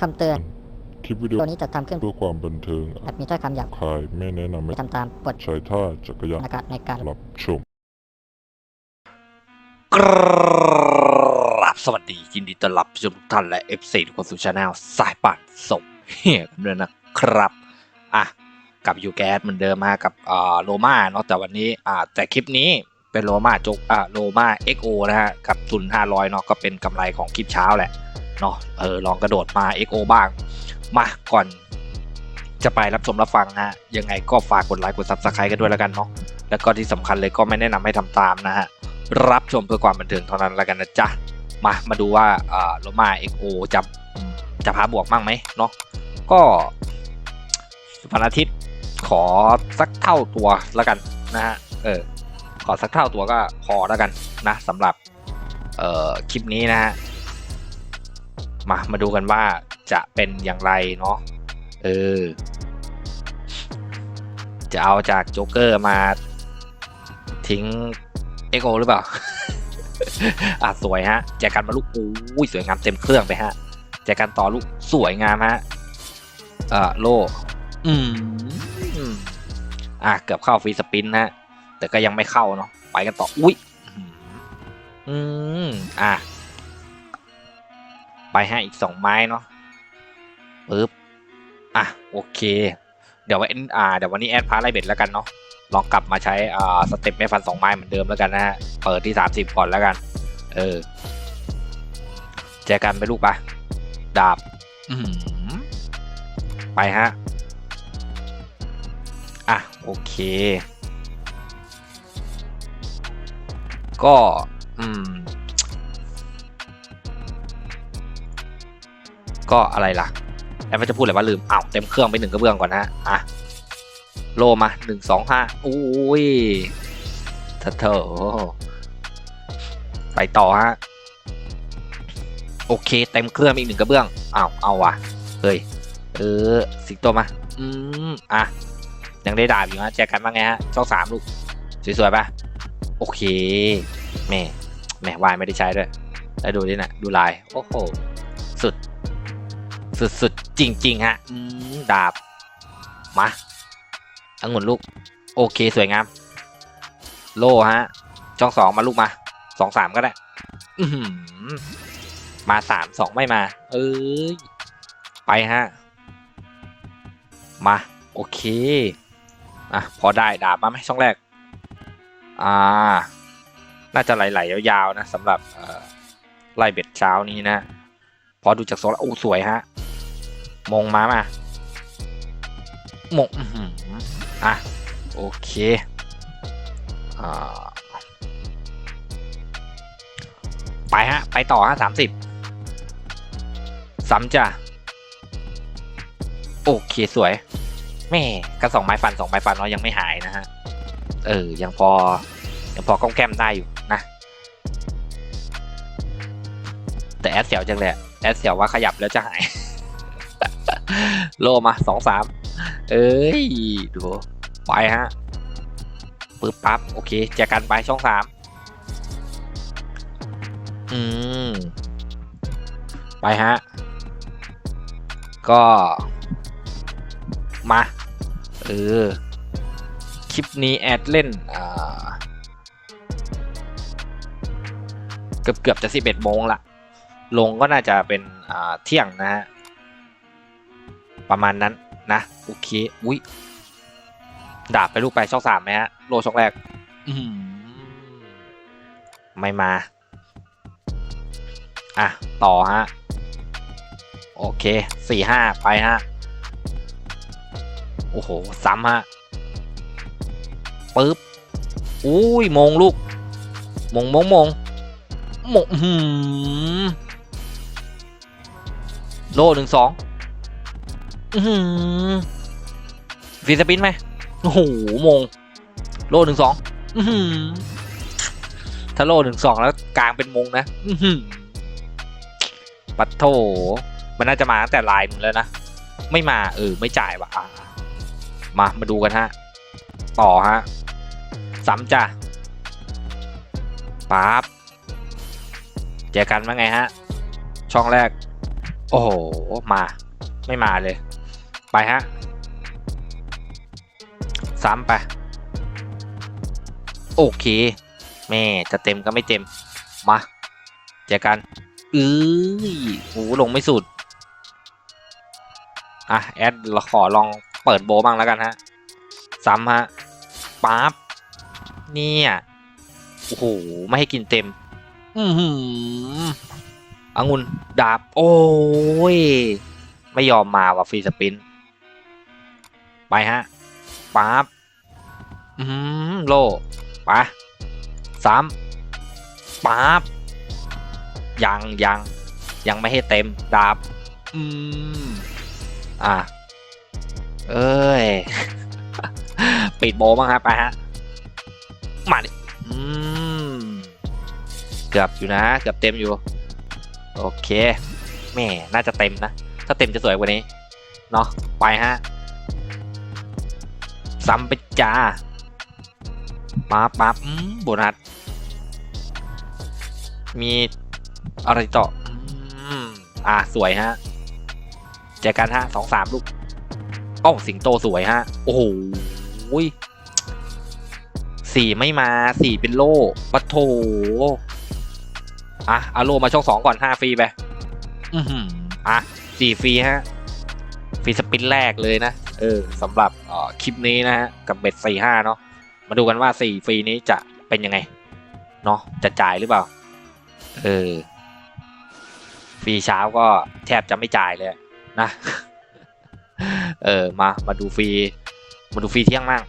คำเตือน คลิปวิดีโอตัวนี้จะทำขึ้นเพื่อความบันเทิงอาจมีถ้อยคำหยาบคาย ไม่แนะนำให้ทำตามบทใช้ท่าจักรยานนะครับในการรับชมกราบสวัสดียินดีต้อนรับผู้ชมทุกท่านและ F4 ทุกคนสู่ช anel สายป่านส่งเฮียกันด้วยนะครับ อะกลับอยู่แก๊สเหมือนเดิมมากับอ่าโลมาเนาะแต่วันนี้อ่าแต่คลิปนี้เป็นโลมาจกอ่าโลมา XO นะฮะกับทุน500เนาะก็เป็นกำไรของคลิปเช้าแหละ เนาะเออลองกระโดดมา XO บ้าง มาก่อนจะไปรับชมรับฟังฮะยังไงก็ฝากกดไลค์กด Subscribe กันด้วยแล้วกันเนาะแล้วก็ที่สำคัญเลยก็ไม่แนะนำให้ทำตามนะฮะรับชมเพื่อความบันเทิงเท่านั้นแล้วกันนะจ๊ะมามาดูว่าอ่าโลมาเอ็กโอจะจะพาบวกมั่งไหมเนาะก็วันอาทิตย์ขอสักเท่าตัวแล้วกันนะฮะเออขอสักเท่าตัวก็พอแล้วกันนะสำหรับเอ่อคลิปนี้นะฮะ มามาดูกันว่าจะเป็นอย่างไรเนาะเออ จะเอาจากโจ๊กเกอร์มาทิ้งเอ็กโอหรือเปล่า อะ สวยฮะ แจกันมาลูกอุ้ยสวยงามเต็มเครื่องไปฮะ แจกันต่อลูกสวยงามฮะ เอ่อโล อืมอืมอะ เกือบเข้าฟรีสปินนะฮะ แต่ก็ยังไม่เข้าเนาะ ไปกันต่อ อุ้ย อืมอืมอะ ไปให้อีกสองไม้เนาะปึ๊บอะโอเค เดี๋ยววันอ่าเดี๋ยววันนี้แอดพาร์ไลเบ็ดแล้วกันเนาะลองกลับมาใช้อ่าสเต็ปไม่ฟันสองไม้เหมือนเดิมแล้วกันนะฮะเปิดที่30ก่อนแล้วกัน เออแจอกันไปลูกปะดาบอือหือไปฮะอะโอเค ก็ อืม ก็อะไรล่ะแอปจะพูดอะไรว่าลืมอ้าวเต็มเครื่องไปหนึ่งกระเบื้องก่อนนะอะโลมาหนึ่งสองห้าอุ้ยเถอะเถอะไปต่อฮะโอเคเต็มเครื่องอีกหนึ่งกระเบื้องอ้าวเอาว่ะเฮ้ยเออสิงโตมาอืมอะยังได้ดาบอยู่ฮะแจกกันว่างไงฮะช่องสามลูกสวยๆป่ะโอเคแม่แม่วายไม่ได้ใช้ด้วยแล้วดูดินะดูลายโอ้โหสุด สุดๆ จริง ๆ ฮะดาบ มาองุ่นลูก โอเคสวยงาม โลฮะ ช่องสองมาลูกมา สองสามก็ได้มาสามสองไม่มา เอ้ย ไปฮะ มา โอเค อะ พอได้ดาบมาไหมช่องแรก อ่า น่าจะไหลๆยาวๆนะสำหรับไล่เบ็ดเช้านี้นะ พอดูจากโซนแล้วโอ้สวยฮะ มงมามามงอื้อหืออะ โอเคอ่าไปฮะ ไปต่อฮะสามสิบซ้ำจ้ะ โอเค สวย แม่กระสองไม้ฟันสองไม้ฟันเนาะยังไม่หายนะฮะ เออ ยังพอ ยังพอก้องแก้มได้อยู่นะ แต่แอดเสียวจังเลยอะแอดเสียวว่าขยับแล้วจะหาย โลมาสองสามเอ้ย ดู ไปฮะปึ๊บปั๊บ โอเคแจกกันไปช่องสามอืม ไปฮะ ก็ มา เออ คลิปนี้แอดเล่น อ่า เกือบเกือบจะสิบเอ็ดโมงละ ลงก็น่าจะเป็น อ่า เที่ยงนะฮะ ประมาณนั้นนะโอเคอุ้ยดาบไปลูกไปช่องสามไหมฮะโลช่องแรกอืมไม่มา อะ ต่อฮะ โอเคสี่ห้าไปฮะ โอ้โหซ้ำฮะปึ๊บอุ้ยมงลูก มงมงมงมงอื้อหืมโลหนึ่งสอง อือหือฟีสปินไหมโอ้โหมง โลหนึ่งสองอือหือถ้าโลหนึ่งสองแล้วกลางเป็นมงนะ อือหือปัดโถมันน่าจะมาตั้งแต่ลายมึงแล้วนะ ไม่มา เออ ไม่จ่ายว่ะอะมา มาดูกันฮะ ต่อฮะ ซ้ำจ้ะป๊าบเจอกันว่าไงฮะ ช่องแรก โอ้โห มา ไม่มาเลย ไปฮะซ้ำไป โอเค แม่จะเต็มก็ไม่เต็ม มาเจอกันเอ้ยโอ้ลงไม่สุด อะ แอดเราขอลองเปิดโบว์บ้างแล้วกันฮะ ซ้ำฮะปั๊บเนี่ยโอ้โห ไม่ให้กินเต็ม อือหือองุ่นดาบ โอ้ย ไม่ยอมมาว่ะฟรีสปิน ไปฮะปั๊บอืมโลไปสามปั๊บยังยังยังไม่ให้เต็มดาบอืมอะเอ้ย ปิดโบมั้างครับไปฮะมาดิอืมเกือบอยู่นะ เกือบเต็มอยู่ โอเคแม่น่าจะเต็มนะ ถ้าเต็มจะสวยกว่านี้ เนาะไปฮะ ซ้ำไปจ้ามาปั๊บอืมโบนัส มีอะไรต่ออืมอะสวยฮะเจอกันฮะสองสามลูกโอ้สิงโตสวยฮะ โอ้โหยสี่ไม่มาสี่เป็นโล่ปะโถอะเอาโลมาช่องสองก่อนห้าฟรีไป อือหืออะสี่ฟรีฮะ ฟรีสปินแรกเลยนะ เออสำหรับคลิปนี้นะฮะกับเบ็ดสี่ห้าเนาะมาดูกันว่าสี่ฟรีนี้จะเป็นยังไงเนาะจะจ่ายหรือเปล่า เออฟรีเช้าก็แทบจะไม่จ่ายเลยนะ เออมามาดูฟรีมาดูฟรีเที่ยงมั่ง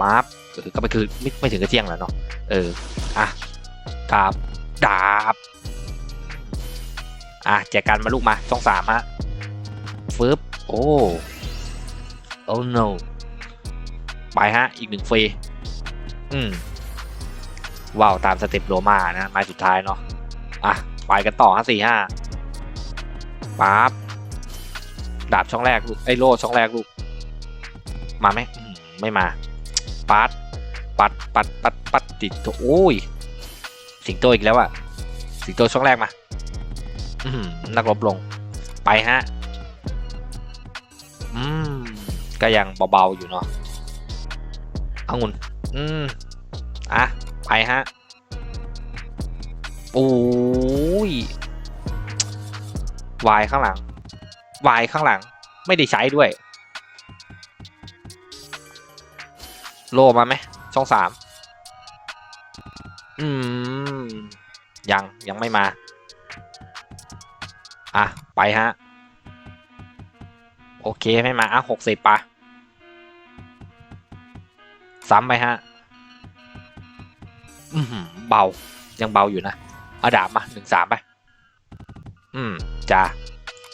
ปั๊บเออก็ไปคือไม่ไม่ถึงกับเที่ยงแล้วเนาะเอออะดาบดาบอะแจกกันมาลูกมาช่องสามฮะฟึบโอ้ โอ้ no ไปฮะ อีกหนึ่งฟรี อืม ว้าว ตามสเต็ปโรมานะไม้สุดท้ายเนาะ อะ ไปกันต่อฮะสี่ห้าปั๊บ ดาบช่องแรกลูก ไอ้โล่ช่องแรกลูก มาไหมอืมไม่มา ปัด ปัด ปัด ปัด ปัดติดตัวโอ้ย สิงโตอีกแล้วอะสิงโตช่องแรกมา อืมนักรบลง ไปฮะ ก็ยังเบาๆอยู่เนาะองุ่นอืม อะ ไปฮะ โอ้ยวายข้างหลังวายข้างหลัง ไม่ได้ใช้ด้วย โลมาไหม ช่องสาม อืม ยัง ยังไม่มา อะ ไปฮะ โอเค ไม่มา อะหกสิบปะ ซ้ำไปฮะอือหือเบา ยังเบาอยู่นะอาดาบมาหนึ่งสามไป อืมจ้า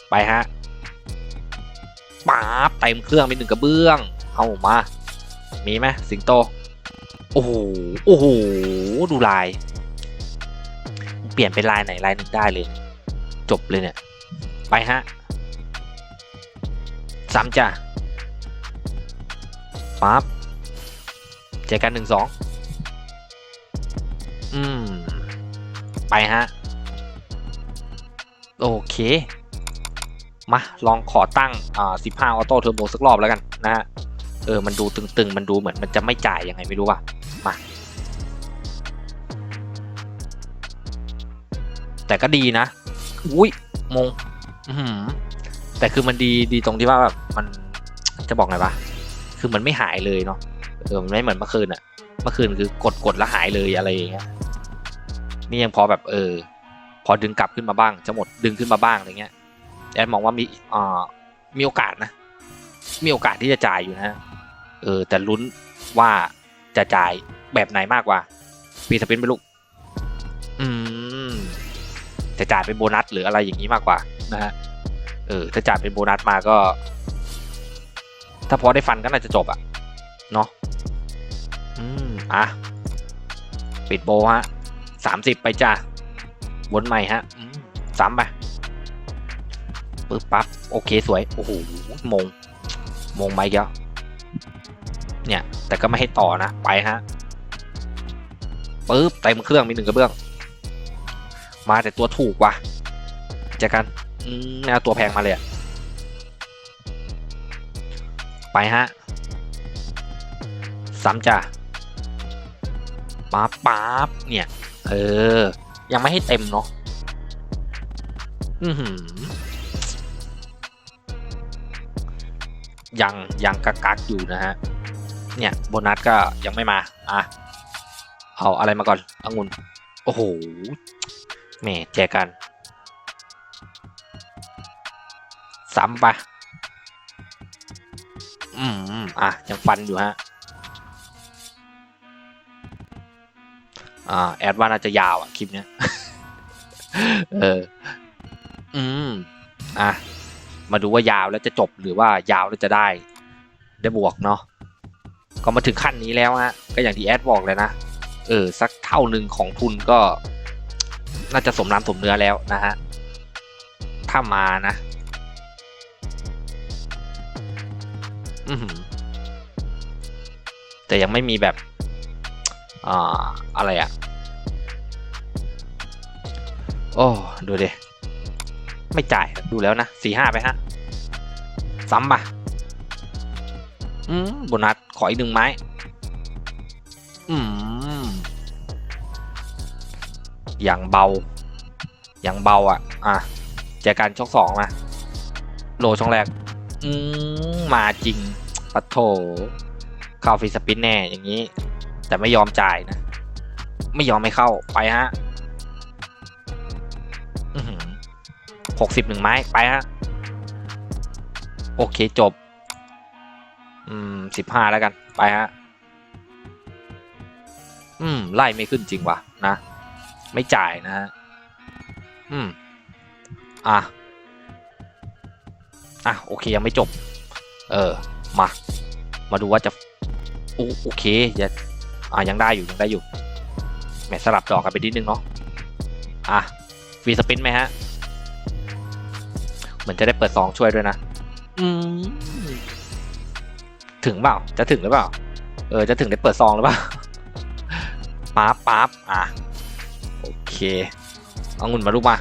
ไปฮะป๊าบเต็มเครื่องมีหนึ่งกระเบื้อง เอามา มีไหมสิงโต โอ้โห โอ้โห ดูลาย เปลี่ยนเป็นลายไหนลายหนึ่งได้เลย จบเลยเนี่ย ไปฮะซ้ำจ้ะปั๊บ เจอกันหนึ่งสองอืม ไปฮะ โอเค มา ลองขอตั้ง อ่าสิบห้าออโต้เทอร์โบสักรอบแล้วกันนะฮะ เออ มันดูตึงๆ มันดูเหมือนมันจะไม่จ่ายยังไงไม่รู้ว่ะ มา แต่ก็ดีนะ อุ้ยมง อือหือแต่คือมันดีดีตรงที่ว่าแบบมันจะบอกไงวะ คือมันไม่หายเลยเนาะ เออมันไม่เหมือนเมื่อคืนอะเมื่อคืนคือกดกดแล้วหายเลยอะไรอย่างเงี้ยนี่ยังพอแบบเออ พอดึงกลับขึ้นมาบ้าง จะหมดดึงขึ้นมาบ้างอะไรเงี้ยแอนมองว่ามีอ่ามีโอกาสนะ มีโอกาสที่จะจ่ายอยู่นะเออ แต่ลุ้นว่าจะจ่ายแบบไหนมากกว่าปีสปินไปลูกอืมจะจ่ายเป็นโบนัสหรืออะไรอย่างนี้มากกว่านะฮะเออถ้าจ่ายเป็นโบนัสมาก็ ถ้าพอได้ฟันก็น่าจะจบอะ เนาะอืมอะปิดโบฮะสามสิบไปจ้าวนใหม่ฮะอืมสามไปปึ๊บปั๊บโอเคสวย โอ้โหมง มงไหมเยอะเนี่ย แต่ก็ไม่ให้ต่อนะ ไปฮะปึ๊บเต็มเครื่องมีหนึ่งกระเบื้อง มาแต่ตัวถูกว่ะเจอกันอือืมไม่เอาตัวแพงมาเลยอะไปฮะ ซ้ำจ้ะป๊าบป๊าบเนี่ย เออ ยังไม่ให้เต็มเนาะอือหือยังยังกักกักๆอยู่นะฮะ เนี่ยโบนัสก็ยังไม่มา อะ เอาอะไรมาก่อนองุ่นโอ้โหแหม่แจกันซ้ำปะอืม อะ ยังฟันอยู่ฮะ อ่าแอดว่าน่าจะยาวอะคลิปเนี้ยเอออืมอะมาดูว่ายาวแล้วจะจบหรือว่ายาวแล้วจะได้ ได้บวกเนาะก็มาถึงขั้นนี้แล้วฮะก็อย่างที่แอดบอกเลยนะเออสักเท่าหนึ่งของทุนก็ น่าจะสมน้ำสมเนื้อแล้วนะฮะถ้ามานะอือแต่ยังไม่มีแบบอ่าอะไรอะ อ้ดูดิไม่จ่ายดูแล้วนะสี่ห้าไปฮะซ้ำปะอืมโบนัสขออีกหนึ่งไม้ อืมอย่างเบา อย่างเบาอะ อะเจกันช่องสองมาโลช่องแรก อืมมาจริงปัดโถเข้าฟรีสปินแน่อย่างนี้ แต่ไม่ยอมจ่ายนะ ไม่ยอมไม่เข้าไปฮะ หกสิบหนึ่งไม้ไปฮะโอเคจบ อืมสิบห้าแล้วกันไปฮะอืม ไล่ไม่ขึ้นจริงวะนะ ไม่จ่ายนะฮะอืม อะ อะ โอเคยังไม่จบ เออ มา มาดูว่าจะ โอโอเคอย่าอะยังได้อยู่ ยังได้อยู่แหมสลับดอกกันไปนิดนึงเนาะ อะฟีสปินไหมฮะ มือนจะได้เปิดซองช่วยด้วยนะอืมถึงเปล่า จะถึงหรือเปล่า เออ จะถึงได้เปิดซองหรือเปล่าป๊าบป๊าบอะ โอเค เอางุ่นมาลูกมา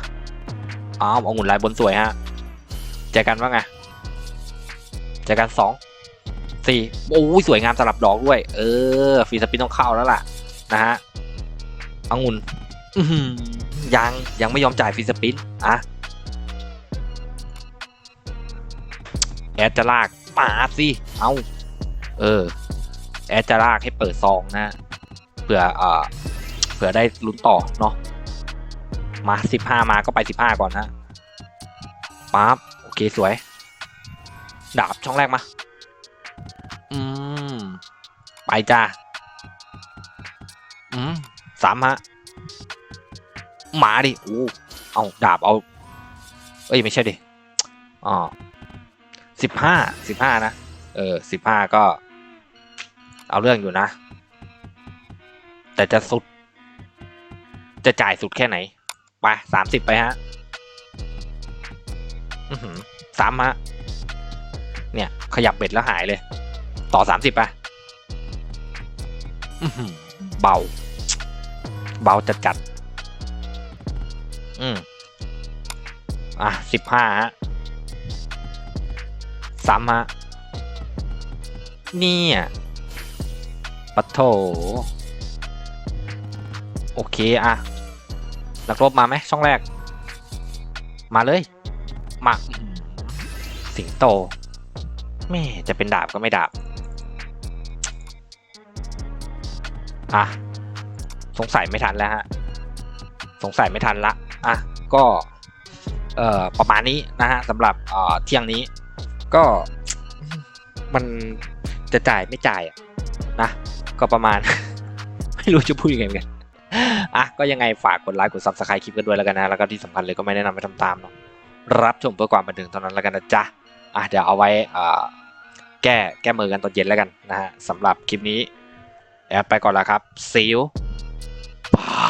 อ้าวเอางุ่นลายบนสวยฮะเจอกันว่าไงเจอกันสองสี่โอ้ยสวยงามสลับดอกด้วย เออฟรีสปินต้องเข้าแล้วล่ะ นะฮะเอางุ่นอื้อหือยังยังไม่ยอมจ่ายฟรีสปินอะ แอดจะลากปาสิ เอาเออ แอดจะลากให้เปิดซองนะเผื่อเอ่อเผื่อได้ลุ้นต่อเนาะมาสิบห้ามาก็ไปสิบห้าก่อนนะปั๊บโอเคสวย ดาบช่องแรกมา อืม ไปจ้าอืมสามฮะหมาดิอู้เอาดาบเอา เอ้ย ไม่ใช่ดิอ๋อ สิบห้าสิบห้านะ เออสิบห้าก็ เอาเรื่องอยู่นะ แต่จะสุด จะจ่ายสุดแค่ไหน ไปสามสิบไปฮะอือหือสามฮะ เนี่ย ขยับเบ็ดแล้วหายเลย ต่อสามสิบไปอื้อหือเบา เบาจัดจัด อืม อะสิบห้าฮะ สามฮะ เนี่ยปัโถโอเคอะนักรบมาไหมช่องแรก มาเลย มา สิงโตแม่จะเป็นดาบก็ไม่ดาบ อะ สงสัยไม่ทันแล้วฮะ สงสัยไม่ทันละ อะ ก็ เอ่อ ประมาณนี้นะฮะสำหรับเอ่อเที่ยงนี้ ก็มันจะจ่ายไม่จ่ายอะนะ ก็ประมาณ ไม่รู้จะพูดยังไงเหมือนกันอะก็ยังไงฝากกดไลค์กด subscribe คลิปกันด้วยแล้วกันนะ แล้วก็ที่สำคัญเลยก็ไม่แนะนำให้ทำตามเนาะรับชมเพื่อความบันเทิงเท่านั้นแล้วกันนะจ๊ะอะเดี๋ยวเอาไว้อ่าแก้แก้มือกันตอนเย็นแล้วกันนะฮะสำหรับคลิปนี้แอบไปก่อนล้วครับซิลบา